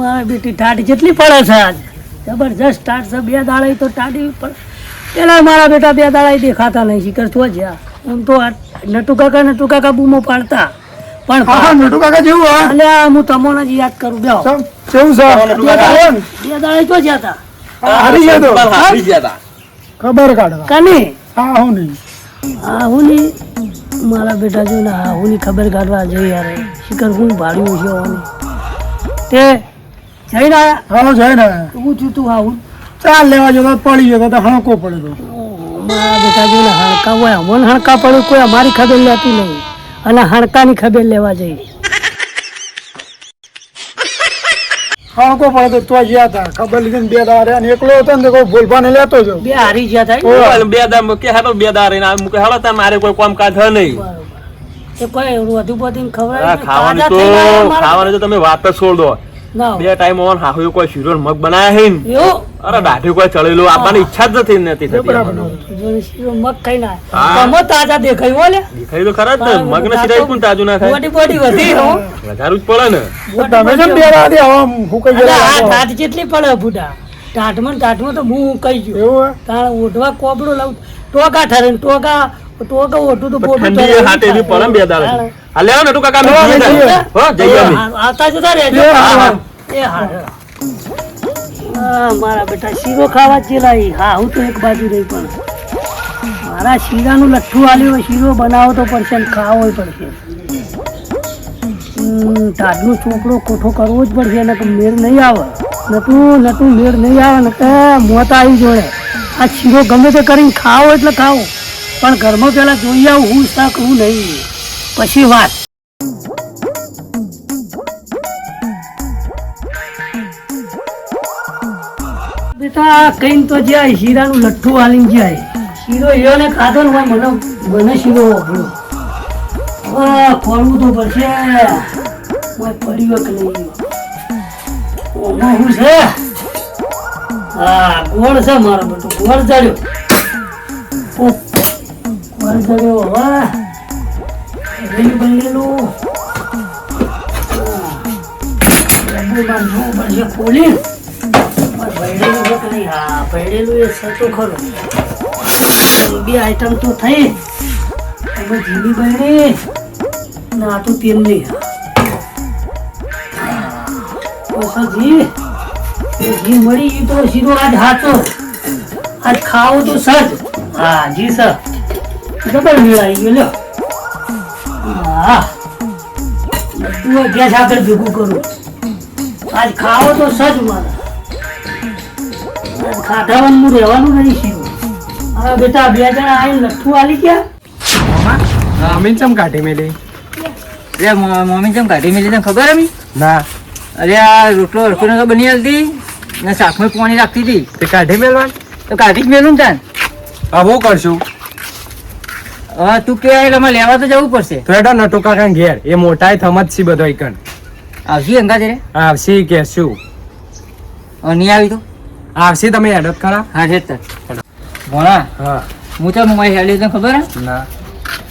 મારા બેટી ટાઢ જેટલી પડે છે આજ. જબરજસ્ત ટાઢ છે. બે દાડા તો ટાઢી પડે પેલા મારા બેટા બે દાડા દેખાતા નહીં. શીખર તો જ્યાં આમ તો આ નટુ કાકા નટુ કાકા બૂમો પાડતા. પણ હા નટુ કાકા જેવું હા અલ્યા હું તમને જ યાદ કરું. બેહો. કેવું છે? બે દાડા તો જ્યાં હતા હારી ગયા તો? હારી ગયા તા. ખબર કાઢવા. કાની? હા હું નહીં. હા હું ની મારા બેટા જો ને હા હું ખબર કાઢવા જઈ યાર. શિખર હું ભાડ્યું છે તે જઈને આવ્યા હા જઈને આવ્યા હું છું તું આવું. ચાલ લેવા જતો પડી જતો તો હણકો પડ્યો મારા બેટા જો હણકા હોય. અમને હણકા પડે કોઈ અમારી ખબર લેતી નહીં. અને હણકાની ખબર લેવા જઈ. હણકો પડ્યો તો તો ગયા હતા ખબર લીધી બે રહ્યા એકલો હતો ને કોઈ ભૂલભાને લેતો જો બે હારી ગયા થાય બે દા મૂકે હાલો બે દા રહીને મૂકે હાલો તાર મારે કોઈ કામ કાજ હે નહીં એ કોઈ વધુ બધી ખબર ખાવાની તો ખાવાની તો તમે વાત જ છોડ દો. બે ટાઈમ ઓન હાહુ કોઈ શીરો મગ બનાયા હે ને? અરે દાઢી કોઈ ચડેલું આપવાની ઈચ્છા જ નથી નથી થતી શીરો મગ ખાઈ ના. તમે તાજા દેખાયું ઓલે લે. દેખાય તો ખરા જ ને. મગ ને સિરાય પણ તાજું ના થાય બોડી બોડી વધી હો. વધારું જ પડે ને. તમે જેમ બે દાડા થી હું કઈ અલા, આ ગયા ટાટ જેટલી પડે બુઢા ટાટમાં ટાટમાં તો હું કઈ ગયો. એવું તાણ ઓઢવા કોબડો લાવ. ટોકા ઠરે ને ટોકા ટોકા ઓઢું તો ઠંડી ઠરે. હાટે એવી પડે બે દાડા. હા. લેવો ને ટોકા કામ જઈએ. હો જઈએ આવતા જતા રહેજો. એ હા, મારા બેટા શીરો ખાવા જ લાવી હા હું તો એક બાજુ રહી પણ. મારા શીરાનું લઠ્ઠું આલ્યું શીરો બનાવો તો પડશે ને ખાવો પડશે. ટાઢનો ચોપડો કોઠો કરવો જ પડશે એને તો મેળ નહીં આવે. નતું નતું મેળ નહીં આવે ને કે મોત આવી જોડે આ શીરો ગમે તે કરીને ખાવો એટલે ખાવો. પણ ઘરમાં પહેલાં જોઈ આવું હું શાક હું નહીં. પછી વાત. બેટા કઈ તો જાય શીરાનું લઠ્ઠું હાલીને જાય શીરો હીરો ને ખાધો ને મને મને શીરો હવે ખોલવું તો પડશે. કોઈ પડ્યો કે નહીં. છે? હા ગોળ છે મારો બધું ગોળ ઉફ, ગોળ પડશે ખોલી. છે કે નહીં? હા ભૈડેલું એ છે તો ખરું. બે આઈટમ તો થઈ. એમાં જીની બૈડી ને તો તેલની જી એ ઘી મળી ગયું તો શીરો આજ હાચો. આજ ખાવો તો જી સર. હા. આગળ ભેગું કરું. આજ ખાવો તો સજ મારા. ખાધાવાનું હું રહેવાનું નહીં શીરું હવે બેટા બે જણા આવીને લઠ્ઠું આલી ગયા. મમ્મી ચમ કાઢી મેલી? અરે મમ્મી ચમ કાઢી મેલી તને ખબર અમી ના. અરે આ રોટલો હરખો નતો બની હાલતી. ને શાકમાં પાણી રાખતી હતી. તે કાઢી મેલવાન? તો કાઢી જ મેલું ને હા હું કરશું. હા તું કે એટલે અમારે લેવા તો જવું પડશે. થોડા નટો કાકા ઘેર. એ મોટાય થમત સી બધો ઈકણ. આવશી અંગા જરે આવશી કે શું નહીં આવી તો? આવશી તમે એડત ખરા હા છે જ તાર હા. હું તો મારી હેલી તને ખબર હે? ના.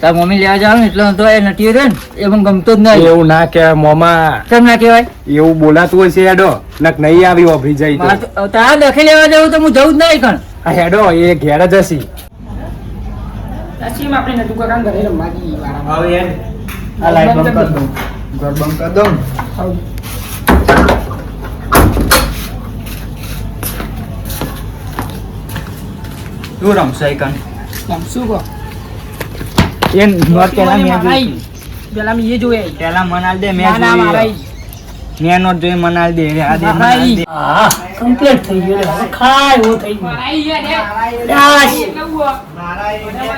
તાર મમ્મી લેવા જાવ ને એટલે તો એ નટીયો રહ્યો ને એ મને ગમતો જ નહીં. એવું ના કે મોમા. કેમ ના કહેવાય? એવું બોલાતું હોય છે હેડો. નક નહીં આવી ઓફી જાય તો. હવે તાર લખી લેવા જાવ તો હું જઉં જ નહીં કણ આ હેડો એ ઘેર જ હસી. આ લાઈટ બંધ કર દઉં. ઘર બંધ કર દઉં. તું રમશે કણ એ નોટ પેલા મેં જોઈ પેલા મેં એ જોયા પેલા મનાલ દે મેં જોઈ મેં નોટ જોઈ મનાલ દે આ દે મનાલ દે હા કમ્પ્લીટ થઈ ગયો. હવે ખાય એવો થઈ ગયો.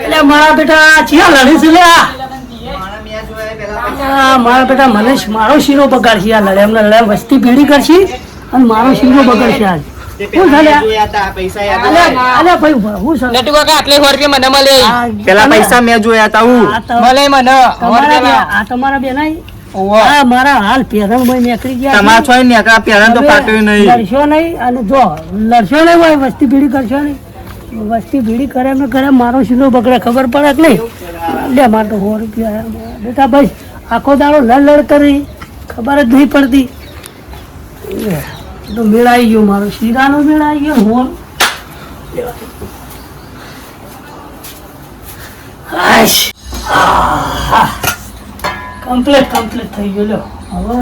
એટલે મારા બેટા ચિયા લડે છે લે. મારા બેટા મને મારો શીરો બગાડશે આ લડે. એમને લડે વસ્તી ભેડી કરશે અને મારો શીરો બગાડશે આજ. મારા હાલ પેરણ નીકળી ગયા તમારા છો તો નહીં. લડશો નહીં અને જો લડશો નહીં ભાઈ વસ્તી ભીડી કરશો નહીં. વસ્તી ભીડી કરે મેં કરે મારો શીલો બગડે ખબર પડે કે નહીં? લે મારે તો સો રૂપિયા બેટા ભાઈ આખો દાડો લડ લડ કરી ખબર જ નહીં પડતી. તો મેળાઈ ગયો મારો. શીરાનો મેળાઈ ગયો હોલ. કમ્પ્લેટ કમ્પ્લીટ થઈ ગયો. લ્યો. હવે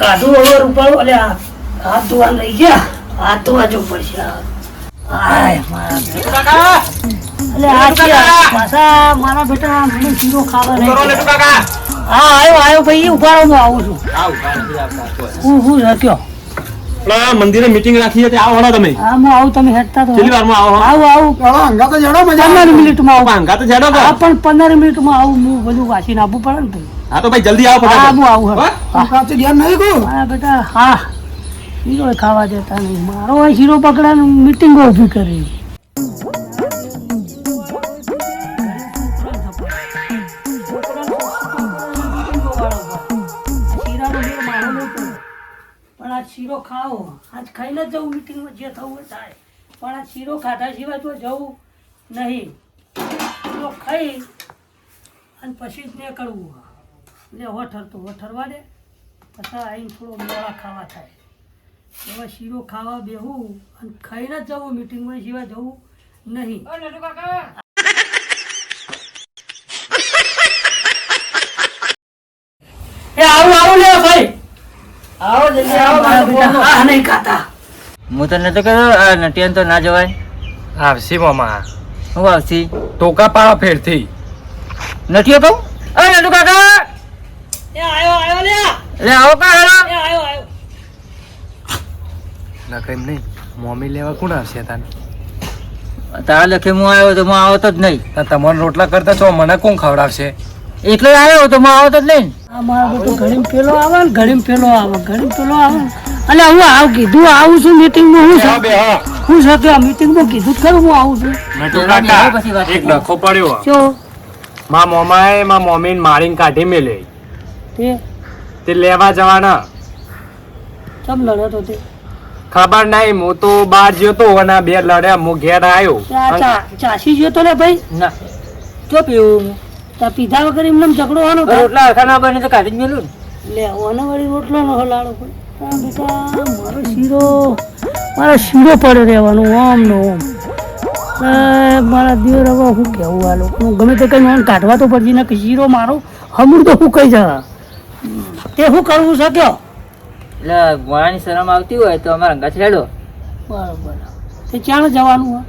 કાઢું હવે રૂપાળું. એટલે હાથ ધોવા લઈ ગયા. હાથ ધોવા જવું પડશે. મારા બેટા. મને શીરો ખાવા નહીં. હા આવ્યો આવ્યો ભાઈ ઊભા રહો હું આવું છું હું હું પેલા મંદિરે મીટિંગ રાખી હતી આવો હળો તમે. હા હું આવું તમે હેઠતા તો કેટલી વારમાં આવો આવું આવું. હંગા તો જડો મજા પંદર મિનિટમાં આવું. ભાંગા તો જાડો હા પણ પંદર મિનિટમાં આવું હું બધું વાંચીને આપવું પડે ને હા તો ભાઈ જલ્દી આવો હા હું આવું હવે. હો? કાચી ધ્યાન નહીં કહું મારા બેટા હા. ખાવા દેતા નહીં. મારો હીરો શીરો પકડાને મિટિંગો ઊભી કરી. જ જવું મિટિંગમાં જે થવું હોય થાય. પણ આ શીરો ખાધા સિવાય તો જવું નહીં. શીરો ખાઈ અને પછી જ નીકળવું લે હોઠર તો હોઠરવા દે. પછી આવીને થોડો મેળા ખાવા થાય. એવા શીરો ખાવા બેહું અને ખાઈને જ જવું મિટિંગમાં સિવાય જવું નહીં. એ આવું આવું લે ભાઈ. આવો જલ્દી આવો મારા બેટા આ નહીં ખાતા. હું તને તો કહ્યું આ નટિયાન તો ના જવાય. આવશે મામા. હું આવશી. ટોકા પાડો ફેરથી. નટિયો કહું? અરે નટુ કાકા! એ આયો આયો લે લે આવો કા હેલો. એ આયો આયો. ના કઈ નહીં. મમ્મી લેવા કોણ આવશે તાને? તારા લખે હું આવ્યો તો હું આવતો જ નહીં. તા તમારા રોટલા કરતા છો મને કોણ ખવડાવશે? એટલે આવ્યો તો હું આવતો જ નહીં. આ મારા બધું ઘડીમ પેલો આવે ને ઘડીમ પેલો આવે ઘડીમ પેલો આવે. ને. અલે હું આવ કીધું આવું છું મીટિંગમાં હું હા આ મીટિંગમાં કીધું જ ખરું હું આવું છું. એક ડખો પડ્યો. જો. મા મોમાએ મા મોમીન મારીને કાઢી મેલે. તે? તે લેવા જવાના. ચમ લડ્યો તો તે? ખબર નહીં હું તો બહાર ગયો તો અને બે લડ્યા હું ઘેર આવ્યો તે ચા- ચાસી ગયો તો ને ભાઈ? ના. જો પીવું હું. તા પીધા વગર એમને એમ ઝઘડો? રોટલા ખાના ના બને તો કાઢી જ મેલું. લે ઓને વળી રોટલો નો હલાડો કોઈ. મારો શીરો મારો શીરો પડ્યો રહેવાનો ઓમ નો ઓમ મારા દિયોર હવે હું કેવું આ લોકોનું? ગમે તે કઈ મને કાઢવા તો પડશે ને કે શીરો મારો હમુર તો શું કહી જા તે શું કરવું છે કયો? એટલે ગોળાની શરમ આવતી હોય તો અમારા હેડો બરાબર. તે ચાણ જવાનું હોય.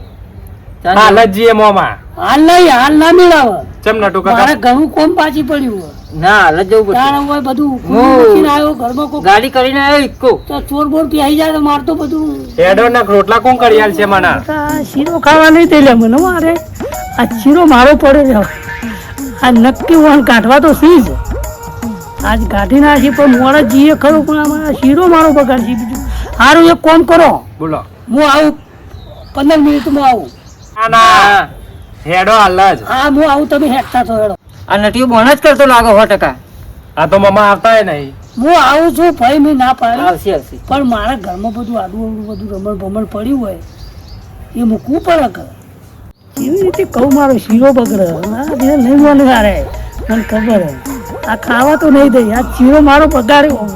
હાલ જ જઈએ મોમાં. હાલ નહીં હાલ ના મેળાવે. ચમ ના મારે મારા ઘણું કોમ પાછી પડ્યું હોય ના હાલ જવું પડશે. તારે હોય બધું. મૂકીને આવ્યો ઘરમાં કોઈ ગાડી કરીને આવ્યો ઇક્કો તો ચોર બોર પી જાય તો મારતો બધું હેડો ના રોટલા કોણ કરી આલ છે મને? શીરો ખાવા નહીં દે લે મને મારે. આ શીરો મારો પડે છે આ નક્કી વણ કાઢવા તો સી જ આજ કાઢી નાખી પણ મોડા જીએ ખરું પણ આમાં શીરો મારો બગાડશે બીજું સારું એક કોમ કરો. બોલો. હું આવું પંદર મિનિટમાં આવું. ના ના. હેડો હાલ જ. હા હું આવું તમે હેઠતા છો હેડો. આ નટીઓ બોન જ કરતો લાગો સો ટકા. આ તો મામા આવતા નહીં. હું આવું છું ભાઈ મેં ના પાડે. આવશે આવશે. પણ મારા ઘરમાં બધું આડું અવડું બધું રમણ ભમણ પડ્યું હોય એ મૂકવું પડે કર એવી રીતે કહું મારો શીરો બગડે. મારા ઘેર નહીં મને મારે મને ખબર આ ખાવા તો નહીં દઈ. આ શીરો મારો પગાર્યો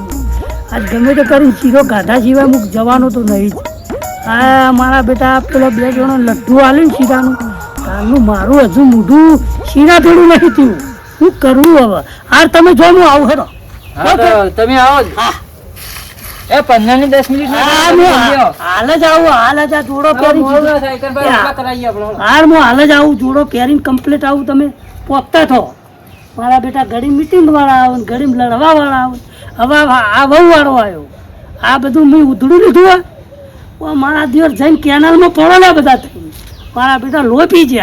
આજ ગમે તે કરી શીરો ગાધા સિવાય મૂક જવાનો તો નહીં આ મારા બેટા પેલો બે જણો લડ્ડુ આલ્યું ને શીરાનું. કાલનું મારું હજુ મોઢું શીરા થોડું નહીં થયું. શું કરવું હવે? હાર તમે જો હું આવું હેરો તમે આવો એ પંદરની દસ મિનિટ હાલ જ આવું હાલ જ આ જોડો પહેરી હાર હું. હાલ જ આવું જોડો પહેરીને કમ્પ્લીટ આવું તમે પોતા થો. મારા બેટા ઘડી મીટિંગ વાળા આવે ને ઘડી લડવા વાળા આવે. હવે આ- વહુ વાળો આવ્યો. આ બધું મેં ઉધડું લીધું મારા દિવસ જઈને કેનાલમાં પડેલા બધા થઈ મારા બેટા લોપી પી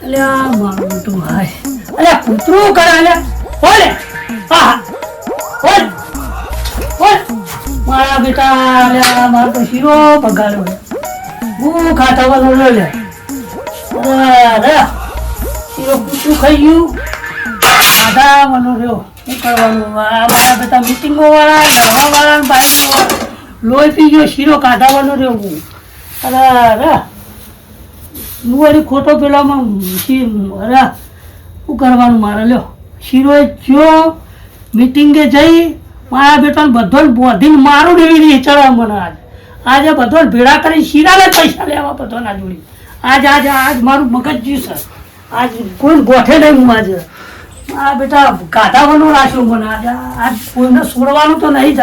ગયા અલ્યા, મારું બેટું હાય અલ્યા, કૂતરું કરે અલે ઓલે હા ઓલ ઓલ મારા બેટા, અલ્યા, મારો તો શીરો પગાર છે. હું ખાતા વાળો લે લે અરે, શીરો કૂતરું ખાઈ ગયું. ખાધા વાળો રહ્યો. શું કરવાનું? આ મારા બેટા મીટિંગો વાળા જવા વાળા બાઈકો લોહી પી ગયો, શીરો કાઢાવાનો રહ્યો હું. અરે. હું વળી ખોટો પેલામાં અરે, શું કરવાનું મારે? લ્યો શીરો જો મિટિંગે જઈ, મારા બેટાને બધો બોધીને મારું દેવી રહી ચડવા મને આજ. આજે બધો ભેળા કરી શીરાને પૈસા લેવા બધો ના જોડી. આજ આજ આજ મારું મગજ જ્યું છે. આજ કોઈ ગોઠે નહીં હું આજે. મારા બેટા ગાધાવાનું રાખ્યું મને આજે. આજ કોઈને છોડવાનું તો નહીં જ.